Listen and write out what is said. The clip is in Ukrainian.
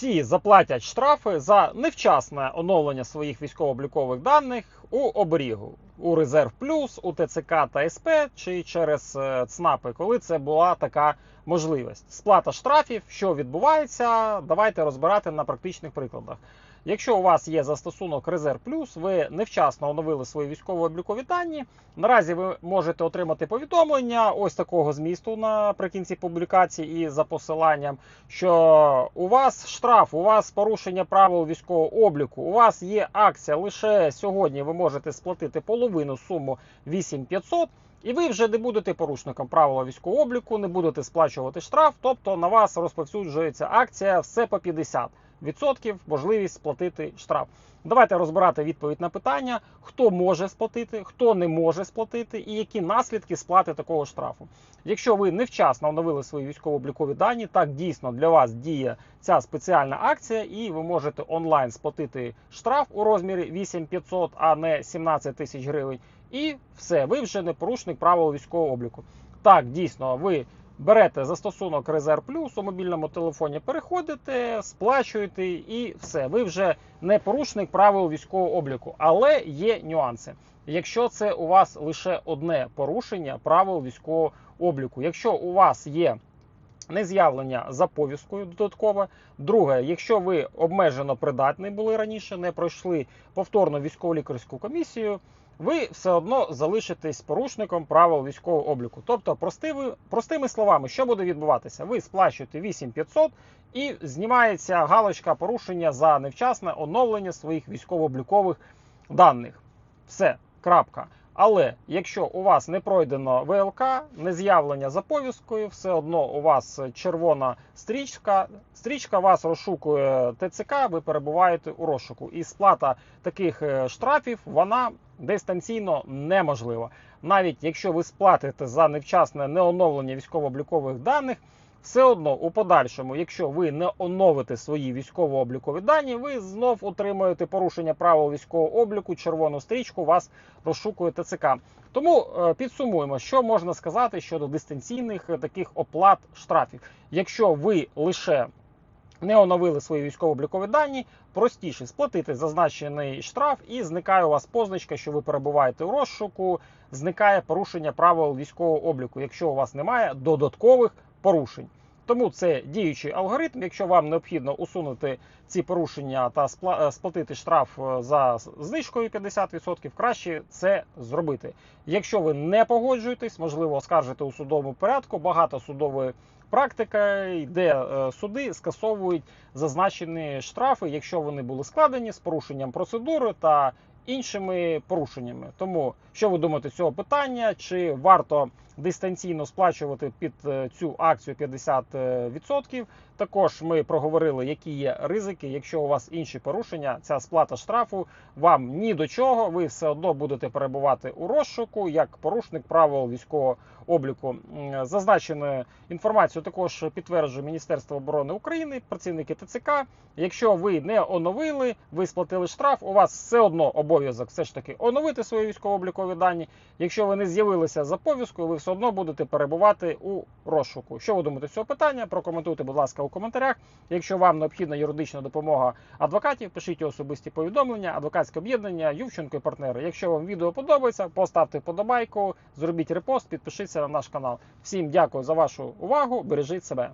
всі заплатять штрафи за невчасне оновлення своїх військово-облікових даних у оберігу. У Резерв Плюс, у ТЦК та СП чи через е, ЦНАПи, коли це була така можливість. Сплата штрафів, що відбувається, давайте розбирати на практичних прикладах. Якщо у вас є застосунок Резерв Плюс, ви невчасно оновили свої військово-облікові дані. Наразі ви можете отримати повідомлення ось такого змісту наприкінці публікації і за посиланням, що у вас штраф, у вас порушення правил військового обліку, у вас є акція лише сьогодні. Ви можете сплатити половину суму 8500, і ви вже не будете порушником правила військового обліку, не будете сплачувати штраф, тобто на вас розповсюджується акція все по 50 відсотків можливість сплатити штраф. Давайте розбирати відповідь на питання, хто може сплатити, хто не може сплатити, і які наслідки сплати такого штрафу. Якщо ви невчасно оновили свої військово-облікові дані, так дійсно для вас діє ця спеціальна акція, і ви можете онлайн сплатити штраф у розмірі 8500, а не 17 тисяч гривень. І все, ви вже не порушник правил військового обліку. Так, дійсно, ви берете застосунок Резерв Плюс у мобільному телефоні, переходите, сплачуєте і все. Ви вже не порушник правил військового обліку. Але є нюанси. Якщо це у вас лише одне порушення правил військового обліку, якщо у вас є нез'явлення за повісткою додаткове. Друге, якщо ви обмежено придатні були раніше, не пройшли повторно військово-лікарську комісію, ви все одно залишитесь порушником правил військового обліку. Тобто, простими, простими словами, що буде відбуватися? Ви сплачуєте 8500 і знімається галочка порушення за невчасне оновлення своїх військово-облікових даних. Все, крапка. Але якщо у вас не пройдено ВЛК, не з'явлення за повісткою, все одно у вас червона стрічка, стрічка вас розшукує ТЦК, ви перебуваєте у розшуку. І сплата таких е, штрафів вона дистанційно неможлива. Навіть якщо ви сплатите за невчасне неоновлення військово-облікових даних. Все одно у подальшому, якщо ви не оновите свої військово-облікові дані, ви знов отримуєте порушення правил військового обліку, червону стрічку вас розшукує ТЦК. Тому е, підсумуємо, що можна сказати щодо дистанційних е, таких оплат штрафів. Якщо ви лише не оновили свої військово-облікові дані, простіше сплатити зазначений штраф, і зникає у вас позначка, що ви перебуваєте у розшуку, зникає порушення правил військового обліку, якщо у вас немає додаткових порушень. Тому це діючий алгоритм. Якщо вам необхідно усунути ці порушення та е, сплатити штраф е, за знижкою 50%, краще це зробити. Якщо ви не погоджуєтесь, можливо, оскаржити у судовому порядку. Багато судової практики, де е, суди скасовують зазначені штрафи, якщо вони були складені з порушенням процедури та іншими порушеннями. Тому що ви думаєте цього питання? Чи варто дистанційно сплачувати під е, цю акцію 50%? Також ми проговорили, які є ризики. Якщо у вас інші порушення, ця сплата штрафу вам ні до чого. Ви все одно будете перебувати у розшуку як порушник правил військового обліку. Зазначену інформацію також підтверджує Міністерство оборони України, працівники ТЦК. Якщо ви не оновили, ви сплатили штраф. У вас все одно обов'язок все ж таки оновити свої військово-облікові дані. Якщо ви не з'явилися за повісткою, ви все одно будете перебувати у розшуку. Що ви думаєте з цього питання? Прокоментуйте, будь ласка, коментарях. Якщо вам необхідна юридична допомога адвокатів, пишіть особисті повідомлення, адвокатське об'єднання, Ювченко і партнери. Якщо вам відео подобається, поставте вподобайку, зробіть репост, підпишіться на наш канал. Всім дякую за вашу увагу. Бережіть себе.